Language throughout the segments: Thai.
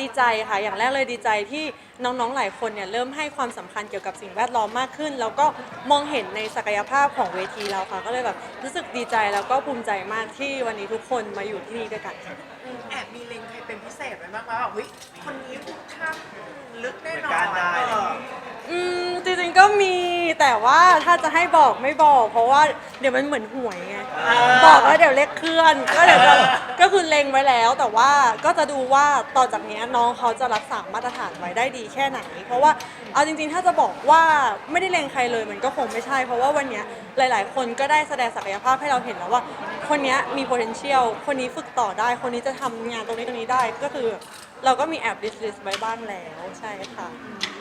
ดีใจค่ะ อย่างแรกเลยดีใจที่น้องๆหลายคนเนี่ยเริ่มให้ความสำคัญเกี่ยวกับสิ่งแวดล้อมมากขึ้น แล้วก็มองเห็นในศักยภาพของเวทีเราค่ะ ก็เลยแบบรู้สึกดีใจแล้วก็ภูมิใจมากที่วันนี้ทุกคนมาอยู่ที่นี่ด้วยกันค่ะแอบมีเล็งใครเป็นพิเศษไหมบ้างว่าเฮ้ยคนนี้ข้ามลึกแน่นอเหมือนกันนได้เอออืมจริงๆก็มีแต่ว่าถ้าจะให้บอกไม่บอก เพราะว่าเดี๋ยวมันเหมือนหวยไงบอกแล้วเดี๋ยวเลขเคลื่อน ก็เดี๋ยวจะ ก็คือเล็งไว้แล้วแต่ว่าก็จะดูว่าต่อจากนี้น้องเขาจะรักษามาตรฐานไว้ได้ดีแค่ไหน เพราะว่าเอาจริงๆ ถ้าจะบอกว่าไม่ได้เล็งใครเลยมันก็คงไม่ใช่ เพราะว่าวันเนี้ยหลายๆ คนก็ได้แสดงศักยภาพให้เราเห็นแล้วว่า คนเนี้ยมี potential คนนี้ฝึกต่อได้ คนนี้จะทำงานตรงนี้ตรงนี้ได้ก็คือ เราก็มีแอบ list list ไว้บ้างแล้วใช่ค่ะ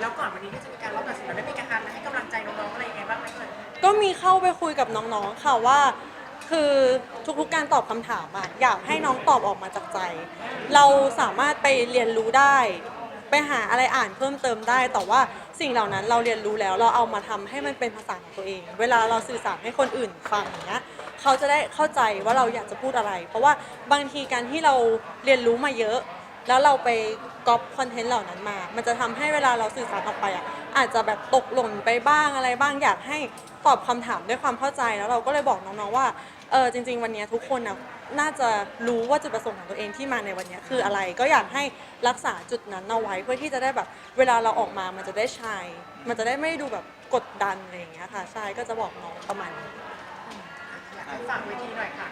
แล้วก่อนวันนี้ก็จะมีการรอบตัดสินเราได้มีการให้กำลังใจน้องๆอะไรยังไงบ้างไหมเอ่ยก็มีเข้าไปคุยกับน้องๆ ค่ะว่า คือทุกๆการตอบคำถามอะอยากให้น้องตอบออกมาจากใจ เราสามารถไปเรียนรู้ได้ ไปหาอะไรอ่านเพิ่มเติมได้ แต่ว่าสิ่งเหล่านั้นเราเรียนรู้แล้วเราเอามาทำให้มันเป็นภาษาของตัวเอง เวลาเราสื่อสารให้คนอื่นฟังอย่างเงี้ยเขาจะได้เข้าใจว่าเราอยากจะพูดอะไร เพราะว่าบางทีการที่เราเรียนรู้มาเยอะ แล้วเราไป ก๊อปคอนเทนต์เหล่านั้นมา มันจะทำให้เวลาเราสื่อสารออกไปอะอาจจะแบบตกหล่นไปบ้างอะไรบ้างอยากให้ตอบคำถามด้วยความเข้าใจแล้วเราก็เลยบอกน้องๆว่าเออจริง ๆ วันนี้ทุกคนนะน่าจะรู้ว่าจุดประสงค์ของตัวเองที่มาในวันนี้คืออะไรก็อยากให้รักษาจุดนั้นเอาไว้เพื่อที่จะได้แบบ เวลาเราออกมามันจะได้ชายมันจะได้ไม่ดูแบบกดดันอะไรอย่างเงี้ยค่ะใช่ก็จะบอกน้องประมาณนี้ ฝากเวทีหน่อยค่ะ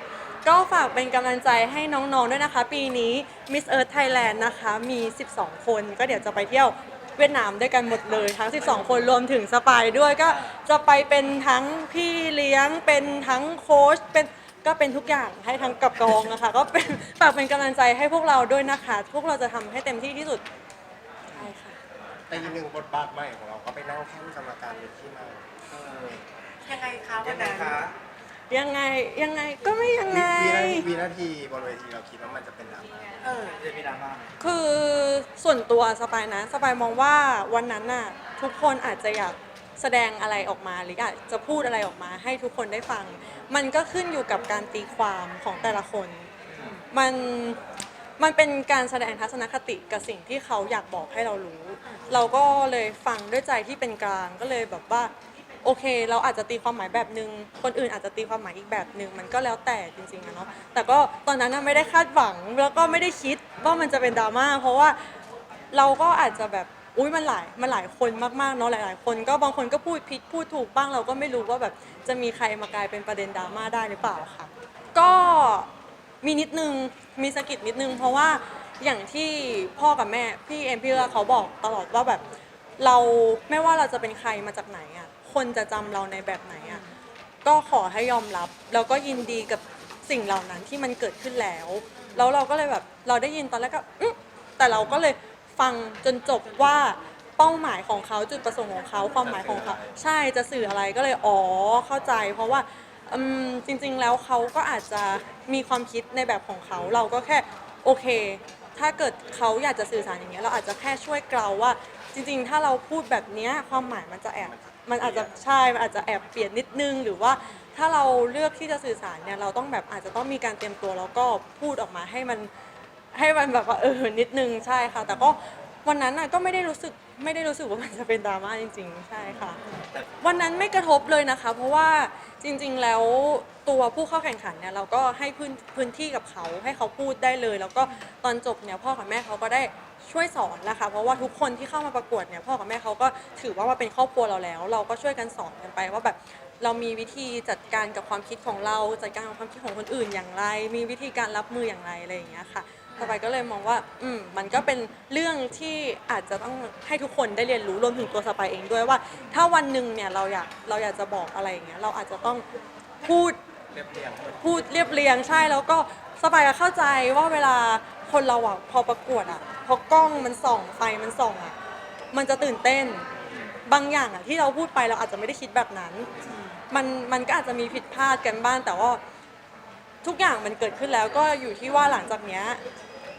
ก็ฝากเป็นกำลังใจให้น้องๆด้วยนะคะ ปีนี้ Miss Earth Thailand นะคะ มี 12 คน ก็เดี๋ยวจะไปเที่ยวเวียดนามด้วยกันหมดเลยทั้ง 12 คนรวมถึงสปายด้วยก็จะไปเป็นทั้งพี่เลี้ยงเป็นทั้งโค้ชเป็นก็เป็นทุกอย่างให้ทั้งกับกองนะคะ ก็เป็นฝากเป็นกำลังใจให้พวกเราด้วยนะคะ พวกเราจะทำให้เต็มที่ที่สุดใช่ค่ะ แต่อีกหนึ่งบทบาทใหม่ของเราก็ไปนั่งแท่นกรรมการเป็นที่มา ยังไงคะวัยันงไงนั้นคะ ยังไงยังไงก็ไม่ยังไงวินาทีวินาทีบนเวทีเราคิดว่ามันจะเป็นอะไรเออจะมีดราม่าไหมคือส่วนตัวสปายนะสปายมองว่าวันนั้นน่ะทุกคนอาจจะอยากแสดงอะไรออกมาหรืออาจจะพูดอะไรออกมาให้ทุกคนได้ฟัง มันก็ขึ้นอยู่กับการตีความของแต่ละคน มันมันเป็นการแสดงทัศนคติกับสิ่งที่เขาอยากบอกให้เรารู้ เราก็เลยฟังด้วยใจที่เป็นกลางก็เลยแบบว่า โอเค เราอาจจะตีความหมายแบบนึง คนอื่นอาจจะตีความหมายอีกแบบนึง มันก็แล้วแต่จริงๆอะเนาะแต่ก็ตอนนั้นน่ะไม่ได้คาดหวังแล้วก็ไม่ได้คิดว่ามันจะเป็นดราม่าเพราะว่าเราก็อาจจะแบบอุ้ยมันหลายมันหลายคนมากๆเนาะหลาย ๆ คนก็บางคนก็พูดผิดพูดถูกบ้างเราก็ไม่รู้ว่าแบบจะมีใครมากลายเป็นประเด็นดราม่าได้หรือเปล่าค่ะ ก็มีนิดนึงมีสะกิดนิดนึง เพราะว่าอย่างที่พ่อกับแม่พี่เอ็มพี่เอื้อเขาบอกตลอดว่าแบบเราไม่ว่าเราจะเป็นใครมาจากไหนอะ คนจะจำเราในแบบไหนอะก็ขอให้ยอมรับ แล้วก็ยินดีกับสิ่งเหล่านั้นที่มันเกิดขึ้นแล้ว แล้วเราก็เลยแบบเราได้ยินตอนแรกก็แต่เราก็เลยฟังจนจบว่าเป้าหมายของเขาจุดประสงค์ของเขาความหมายของเขาใช่จะสื่ออะไรก็เลยอ๋อเข้าใจ เพราะว่าอืมจริงๆแล้วเขาก็อาจจะมีความคิดในแบบของเขา เราก็แค่โอเค ถ้าเกิดเขาอยากจะสื่อสารอย่างเงี้ยเราอาจจะแค่ช่วยเกลาว่า จริง ๆ ถ้าเราพูดแบบเนี้ยความหมายมันจะแอบ มันอาจจะใช่ มันอาจจะแอบเปลี่ยนนิดนึง หรือว่าถ้าเราเลือกที่จะสื่อสารเนี่ยเราต้องแบบอาจจะต้องมีการเตรียมตัวแล้วก็พูดออกมาให้มันให้มันแบบว่าเออนิดนึงใช่ค่ะ แต่ก็ วันนั้นน่ะก็ไม่ได้รู้สึกไม่ได้รู้สึกว่ามันจะเป็นดราม่าจริง ๆ ใช่ค่ะวันนั้นไม่กระทบเลยนะคะ เพราะว่าจริง ๆ แล้วตัวผู้เข้าแข่งขันเนี่ยเราก็ให้พื้นพื้นที่กับเขาให้เขาพูดได้เลย แล้วก็ตอนจบเนี่ยพ่อกับแม่เขาก็ได้ช่วยสอนนะคะ เพราะว่าทุกคนที่เข้ามาประกวดเนี่ยพ่อกับแม่เขาก็ถือว่ามาเป็นครอบครัวเราแล้ว เราก็ช่วยกันสอนกันไปว่าแบบเรามีวิธีจัดการกับความคิดของเรา จัดการกับความคิดของคนอื่นอย่างไร มีวิธีการรับมืออย่างไรอะไรอย่างเงี้ยค่ะ ต่อไปก็เลยมองว่า อืมมันก็เป็นเรื่องที่อาจจะต้องให้ทุกคนได้เรียนรู้รวมถึงตัวสไปายเองด้วยว่า ถ้าวันหนึ่งเนี่ยเราอยากเราอยากจะบอกอะไรอย่างเงี้ยเราอาจจะต้องพูดเรียบเรียงพูดเรียบเรียงใช่แล้วก็สบายก็เข้าใจว่าเวลาคนเราอะพอประกวดอะพอกล้องมันส่องไฟมันส่องอะมันจะตื่นเต้นบางอย่างอะที่เราพูดไปเราอาจจะไม่ได้คิดแบบนั้น มันมันก็อาจจะมีผิดพลาดกันบ้างแต่ว่า ทุกอย่างมันเกิดขึ้นแล้วก็อยู่ที่ว่าหลังจากเนี้ย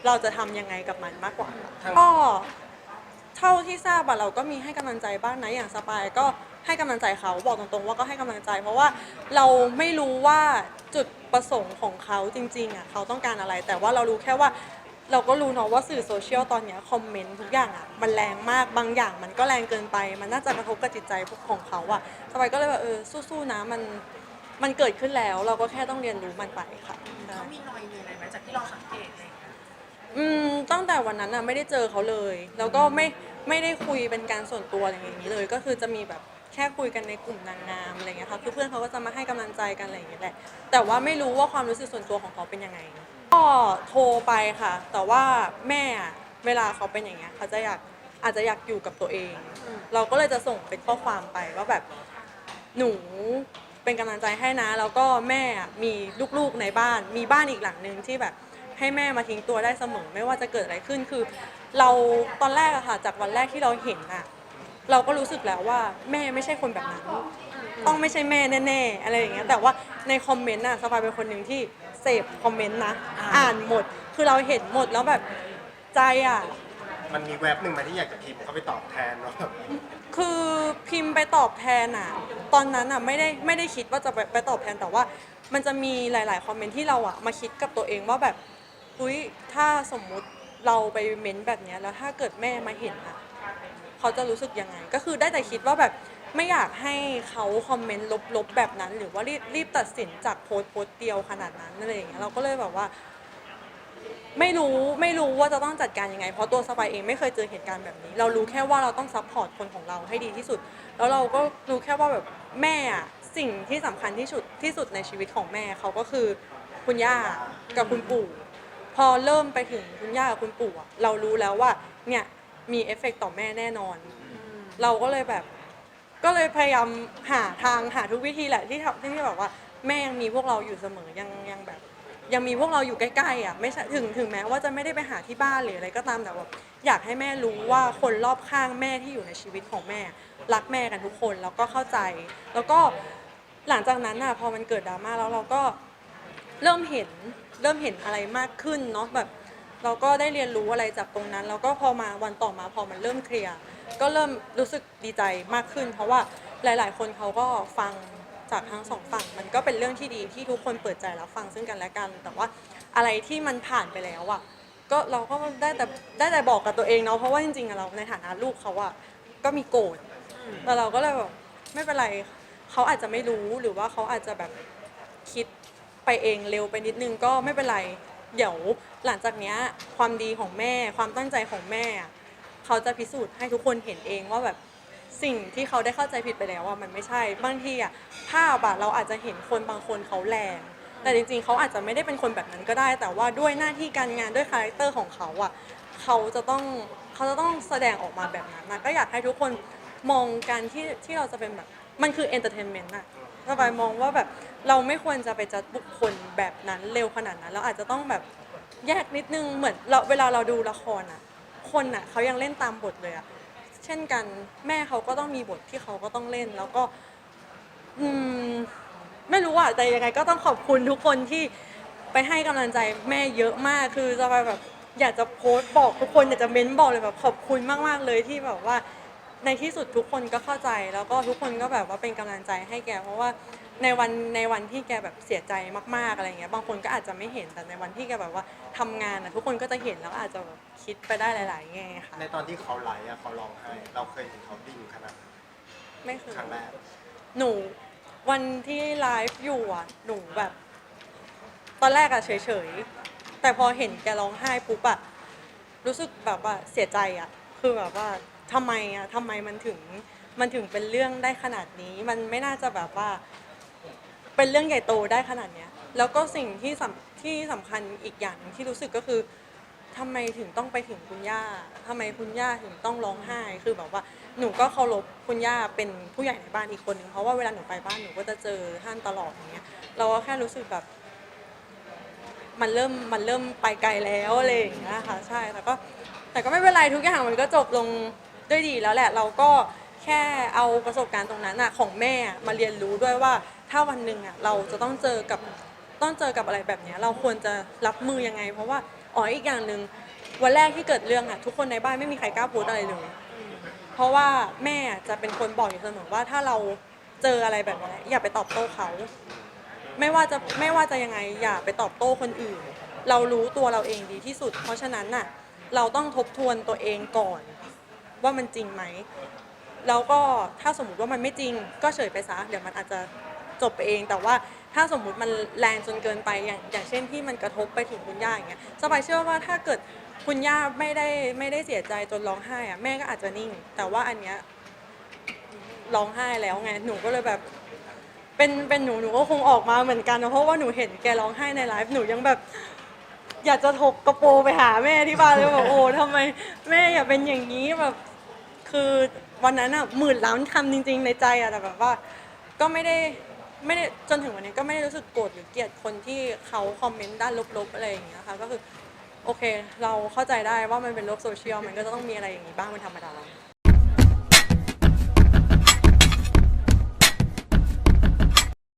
เราจะทำยังไงกับมันมากกว่าค่ะก็เท่าที่ทราบอะเราก็มีให้กำลังใจบ้างนะอย่างสปายก็ให้กำลังใจเขาบอกตรงๆว่าก็ให้กำลังใจ เพราะว่าเราไม่รู้ว่าจุดประสงค์ของเขาจริงๆอะเขาต้องการอะไร แต่ว่าเรารู้แค่ว่าเราก็รู้เนาะว่าสื่อโซเชียลตอนเนี้ยคอมเมนต์ทุกอย่างอะมันแรงมากบางอย่างมันก็แรงเกินไป มันน่าจะกระทบกับจิตใจพวกของเขาอะสบายก็เลยแบบเออสู้ๆนะมัน มันเกิดขึ้นแล้วเราก็แค่ต้องเรียนรู้มันไปค่ะใช่เขามีนอยมีอะไรไหมจากที่เราสังเกตอะไรอย่างเงี้ยอืมตั้งแต่วันนั้นอะไม่ได้เจอเขาเลย แล้วก็ไม่ไม่ได้คุยเป็นการส่วนตัวอะไรอย่างนี้เลย ก็คือจะมีแบบแค่คุยกันในกลุ่มนางงามอะไรเงี้ยค่ะคือเพื่อนเขาก็จะมาให้กำลังใจกันอะไรอย่างเงี้ยแหละแต่ว่าไม่รู้ว่าความรู้สึกส่วนตัวของเขาเป็นยังไง ก็โทรไปค่ะ แต่ว่าแม่อะเวลาเขาเป็นอย่างเงี้ยเขาจะอยากอาจจะอยากอยู่กับตัวเอง เราก็เลยจะส่งเป็นข้อความไปว่าแบบหนู เป็นกำลังใจให้นะ แล้วก็แม่อะมีลูกๆในบ้าน มีบ้านอีกหลังหนึ่งที่แบบให้แม่มาทิ้งตัวได้เสมอ ไม่ว่าจะเกิดอะไรขึ้นคือ เราตอนแรกอะค่ะ จากวันแรกที่เราเห็นอะเราก็รู้สึกแล้วว่าแม่ไม่ใช่คนแบบนั้น ต้องไม่ใช่แม่แน่ๆอะไรอย่างเงี้ยแต่ว่าในคอมเมนต์น่ะสปายเป็นคนหนึ่งที่เสพคอมเมนต์นะอ่านหมด คือเราเห็นหมดแล้วแบบใจอะมันมีแว็บหนึ่งมาที่อยากจะพิมพ์เข้าไปตอบแทนว่าแบบ คือพิมพ์ไปตอบแทนอะตอนนั้นอะไม่ได้ไม่ได้คิดว่าจะไปไปตอบแทนแต่ว่า มันจะมีหลาย ๆ คอมเมนต์ที่เราอะมาคิดกับตัวเองว่าแบบอุ้ยถ้าสมมุติเราไปเม้นต์แบบเนี้ยแล้วถ้าเกิดแม่มาเห็นอะเขาจะรู้สึกยังไง ก็คือได้แต่คิดว่าแบบไม่อยากให้เขาคอมเมนต์ลบๆแบบนั้น หรือว่ารีบรีบตัดสินจากโพสต์โพสต์เดียวขนาดนั้นอะไรอย่างเงี้ยเราก็เลยแบบว่า ไม่รู้ไม่รู้ว่าจะต้องจัดการยังไง เพราะตัวสปายเองไม่เคยเจอเหตุการณ์แบบนี้ เรารู้แค่ว่าเราต้องซัพพอร์ตคนของเราให้ดีที่สุด แล้วเราก็รู้แค่ว่าแบบแม่อะสิ่งที่สำคัญที่สุดที่สุดในชีวิตของแม่เขาก็คือคุณย่ากับคุณปู่ พอเริ่มไปถึงคุณย่ากับคุณปู่อะเรารู้แล้วว่าเนี่ยมีเอฟเฟกต์ต่อแม่แน่นอน เราก็เลยแบบก็เลยพยายามหาทางหาทุกวิธีแหละที่ทำที่แบบว่าแม่ยังมีพวกเราอยู่เสมอยังยังแบบ ยังมีพวกเราอยู่ใกล้ๆอะไม่ใช่ถึงถึงแม้ว่าจะไม่ได้ไปหาที่บ้านหรืออะไรก็ตามแต่ว่าอยากให้แม่รู้ว่าคนรอบข้างแม่ที่อยู่ในชีวิตของแม่ รักแม่กันทุกคนแล้วก็เข้าใจ แล้วก็หลังจากนั้นอะพอมันเกิดดราม่าแล้วเราก็เริ่มเห็นเริ่มเห็นอะไรมากขึ้นเนาะแบบ เราก็ได้เรียนรู้อะไรจากตรงนั้น แล้วก็พอมาวันต่อมาพอมันเริ่มเคลียร์ก็เริ่มรู้สึกดีใจมากขึ้น เพราะว่าหลาย ๆ คนเขาก็ฟัง จากทั้งสองฝั่ง มันก็เป็นเรื่องที่ดีที่ทุกคนเปิดใจรับฟังซึ่งกันและกัน แต่ว่าอะไรที่มันผ่านไปแล้วอะก็เราก็ได้แต่ได้แต่บอกกับตัวเองเนาะเพราะว่าจริงๆอะเราในฐานะลูกเขาอะก็มีโกรธแต่เราก็เลยแบบไม่เป็นไรเขาอาจจะไม่รู้หรือว่าเขาอาจจะแบบคิดไปเองเร็วไปนิดนึงก็ไม่เป็นไรเดี๋ยวหลังจากเนี้ยความดีของแม่ ความตั้งใจของแม่ เขาจะพิสูจน์ให้ทุกคนเห็นเองว่าแบบ สิ่งที่เขาได้เข้าใจผิดไปแล้วว่ามันไม่ใช่บางทีอะภาพอะเราอาจจะเห็นคนบางคนเขาแรง แต่จริงๆ เขาอาจจะไม่ได้เป็นคนแบบนั้นก็ได้ แต่ว่าด้วยหน้าที่การงานด้วยคาแรคเตอร์ของเขาอะเขาจะต้องเขาจะต้องแสดงออกมาแบบนั้นนะก็อยากให้ทุกคนมองการที่ที่เราจะเป็นแบบมันคือเอนเตอร์เทนเมนต์อะสบายมองว่าแบบเราไม่ควรจะไปจัดบุคคลแบบนั้นเร็วขนาดนั้นเราอาจจะต้องแบบแยกนิดนึงเหมือนเราเวลาเราดูละครอะคนอะเขายังเล่นตามบทเลยอะ ช่นกันแม่เขาก็ต้องมีบทที่เขาก็ต้องเล่น แล้วก็อืมไม่รู้อะแต่ยังไงก็ต้องขอบคุณทุกคนที่ไปให้กำลังใจแม่เยอะมากคือจะไปแบบอยากจะโพสต์บอกทุกคนอยากจะเม้นบอกเลยแบบขอบคุณมากๆเลยที่แบบว่าในที่สุดทุกคนก็เข้าใจ แล้วก็ทุกคนก็แบบว่าเป็นกำลังใจให้แกเพราะว่า ในวันในวันที่แกแบบเสียใจมากๆอะไรเงี้ยบางคนก็อาจจะไม่เห็นแต่ในวันที่แกแบบว่าทำงานอะทุกคนก็จะเห็นแล้วอาจจะแบบคิดไปได้หลาย ๆ แง่ค่ะในตอนที่เขาไลฟ์อะเขาร้องไห้ เราเคยเห็นเขาดิ้นขนาดนั้นไม่เคย ครั้งแรก หนูวันที่ไลฟ์อยู่อะ หนูแบบ ตอนแรกอะเฉยๆ แต่พอเห็นแกร้องไห้ปุ๊บอะรู้สึกแบบว่าเสียใจอะคือแบบว่าทำไมอะทำไมมันถึงมันถึงเป็นเรื่องได้ขนาดนี้ มันไม่น่าจะแบบว่า เป็นเรื่องใหญ่โตได้ขนาดเนี้ย แล้วก็สิ่งที่สำที่สำคัญอีกอย่างหนึ่งที่รู้สึกก็คือทำไมถึงต้องไปถึงคุณย่าทำไมคุณย่าถึงต้องร้องไห้ คือแบบว่าหนูก็เคารพคุณย่าเป็นผู้ใหญ่ในบ้านอีกคนหนึ่งเพราะว่าเวลาหนูไปบ้านหนูก็จะเจอท่านตลอดอย่างเงี้ย เราก็แค่รู้สึกแบบ มันเริ่มมันเริ่มไปไกลแล้วอะไรอย่างเงี้ยค่ะใช่แต่ก็ แต่ก็ไม่เป็นไรทุกอย่างมันก็จบลงด้วยดีแล้วแหละ เราก็แค่เอาประสบการณ์ตรงนั้นอะของแม่มาเรียนรู้ด้วยว่า ถ้าวันหนึ่งอะเราจะต้องเจอกับต้องเจอกับอะไรแบบเนี้ยเราควรจะรับมือยังไง เพราะว่าอ๋ออีกอย่างหนึ่งวันแรกที่เกิดเรื่องอะทุกคนในบ้านไม่มีใครกล้าพูดอะไรเลยเพราะว่าแม่จะเป็นคนบอกอยู่เสมอว่าถ้าเราเจออะไรแบบนี้อย่าไปตอบโต้เขา ไม่ว่าจะไม่ว่าจะยังไงอย่าไปตอบโต้คนอื่น เรารู้ตัวเราเองดีที่สุด เพราะฉะนั้นน่ะเราต้องทบทวนตัวเองก่อน ว่ามันจริงไหมแล้วก็ถ้าสมมติว่ามันไม่จริง ก็เฉยไปซะเดี๋ยวมันอาจจะ จบไปเอง แต่ว่าถ้าสมมุติมันแรงจนเกินไปอย่างอย่างเช่นที่มันกระทบไปถึงคุณย่าอย่างเงี้ยสบายเชื่อว่าถ้าเกิดคุณย่าไม่ได้ไม่ได้เสียใจจนร้องไห้อะแม่ก็อาจจะนิ่ง แต่ว่าอันเนี้ยร้องไห้แล้วไงหนูก็เลยแบบเป็นเป็นหนูหนูก็คงออกมาเหมือนกันนะเพราะว่าหนูเห็นแกร้องไห้ในไลฟ์หนูยังแบบ อยากจะถกกระโปรงไปหาแม่ที่บ้านเลยแบบโอ้ทำไมแม่อย่าเป็นอย่างนี้แบบ คือวันนั้นอะหมื่นล้านคำจริง ๆ ในใจอะแต่แบบว่า ก็ไม่ได้ ไม่ได้จนถึงวันนี้ก็ไม่ได้รู้สึกโกรธหรือเกลียดคนที่เขาคอมเมนต์ด้านลบๆอะไรอย่างเงี้ยค่ะก็คือโอเค เราเข้าใจได้ว่ามันเป็นโลกโซเชียลมันก็จะต้องมีอะไรอย่างนี้บ้างเป็นธรรมดา